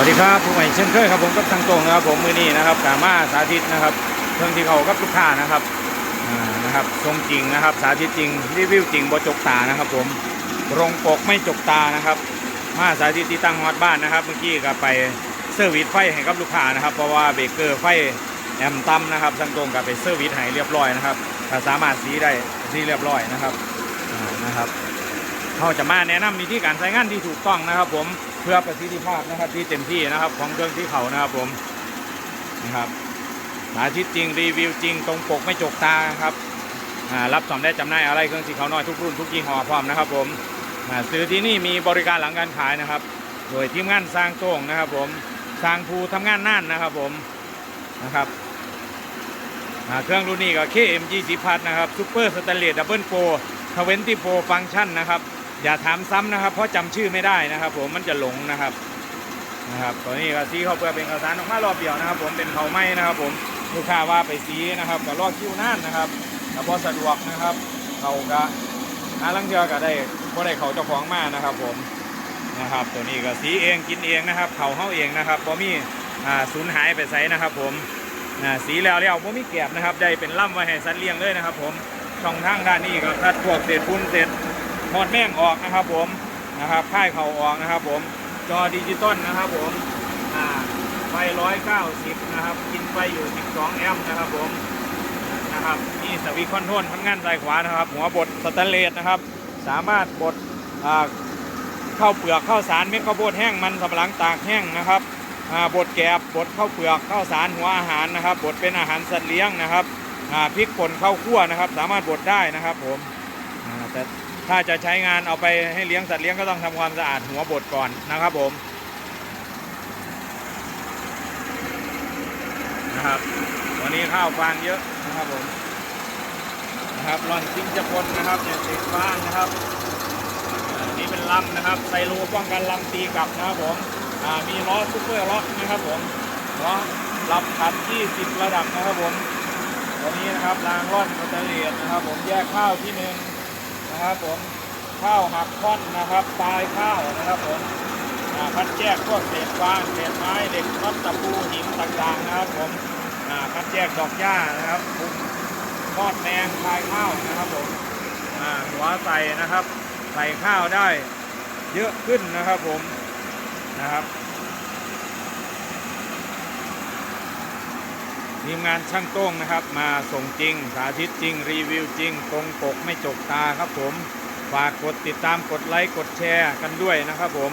วัสดีครับผู้ใหม่เช่นเคยครับผมกับทางตรงนะครับผมมือนี้นะครับกามารถสาธิตนะครับเครื่องที่เขากับลูกค้านะครับนะครับทรงจริงนะครับ สาธิตจริงรีวิวจริงบจกตานะครับผมรงปกไม่จกตานะครับ มาสาธิตที่ตั้งฮอตบ้านนะครับ เมื่อกี้ก็ไปเซอร์วิสไฟให้กับลูกค้านะครับ เพราะว่าเบรกเกอร์ไฟแอมต่ำนะครับทางตรงก็ไปเซอร์วิสให้เรียบร้อยนะครับสามารถสีได้สีเรียบร้อยนะครับนะครับ เขาจะมาแนะนำวิธีการใช้งานที่ถูกต้องนะครับ ผมเพื่อประสิทธิภาพนะครับที่เต็มที่นะครับ ของเครื่องที่เขานะครับผมนะครับสาธิตจริงรีวิวจริงตรงปกไม่จกตาครับรับสอมได้จำหน่ายอะไรเครื่องสีเขาน้อยทุกรุ่นทุกยี่ห้อพร้อมนะครับผมซื้อที่นี่มีบริการหลังการขายนะครับ โดยทีมงานสร้างโต้งนะครับ ผมสร้างภูทำงานน่านนะครับผมนะครับเครื่องรุ่นนี้ก็ KMG 10พัทนะครับซูเปอร์สแตนเลสดับเบิลโฟทเวนตี้โฟฟังชันนะครับ อย่าถามซ้ำนะครับ เพราะจำชื่อไม่ได้นะครับ ผมมันจะหลงนะครับนะครับตัวนี้ก็ซีเขาเปลือกเป็นเอกสารออกมารอบเดียวนะครับ ผมเป็นเขาไหม้นะครับ ผมลูกค้าว่าไปซีนะครับก็รอคิวนานนะครับแต่พอสะดวกนะครับเขาก็หาลังเทือก็ได้ก็ได้เขาเจ้าของมานะครับ ผมนะครับ ตัวนี้ก็สีเองกินเองนะครับเขาเฮาเองนะครับพอมีอ่าสูญหายไปไสนะครับ ผมอ่าสีแล้วแล้วผมมีแกบนะครับ ได้เป็นล่ำไว้ให้สัตว์เลี้ยงเลยนะครับ ผมช่องทางด้านนี้ก็คัดพวกเศษฝุ่นเศษ หมดแม่งออกนะครับผมนะครับค่ายเขาออกนะครับผมจอดิจิตอลนะครับผมไฟร้อ่าไฟ190นะครับ กินไฟอยู่12แอมป์นะครับผมนะครับนี่สวิคอนโทรลทำงานซ้ายขวานะครับ หัวบดสแตนเลสนะครับ สามารถบดอ่าข้าวเปลือกข้าวสารเม็ดข้าวโพดแห้งมันสำปะหลังตากแห้งนะครับบดแกบบดข้าวเปลือกข้าวสารหัวอาหารนะครับบดเป็นอาหารสัตว์เลี้ยงนะครับพริกป่นข้าวคั่วนะครับ สามารถบดได้นะครับผม แต่ถ้าจะใช้งานเอาไปให้เลี้ยงสัตว์เลี้ยงก็ต้องทำความสะอาดหัวบดก่อนนะครับผมนะครับวันนี้ข้าวฟางเยอะนะครับผมนะครับร่อนจิ้งจะพนนะครับเนี่ยติดฟางนะครับอ่านี่เป็นลำนะครับไซรูป้องกันลำตีกลับนะครับผมอ่ามีล้อซุปเปอร์ล็อกนะครับผมล้อรับขัน20 ระดับนะครับผมตัวนี้นะครับรางร่อนสแตนเลสนะครับผมแยกข้าวที่หนึ่ง นะครับผมข้าวหักค่อนนะครับปลายข้าวนะครับผมอ่าคัดแยกพวกเศษฟางเศษไม้เหล็กน็อตตะปูหินต่างๆนะครับผมอ่าคัดแยกดอกหญ้านะครับคุมทอดแมงปลายข้าวนะครับผมหัวใส่นะครับ ใส่ข้าวได้เยอะขึ้นนะครับผมนะครับ ทีมงานช่างโต้งนะครับ มาส่งจริง สาธิตจริง รีวิวจริงตรงปกไม่จกตาครับผม ฝากกดติดตามกดไลค์กดแชร์กันด้วยนะครับผม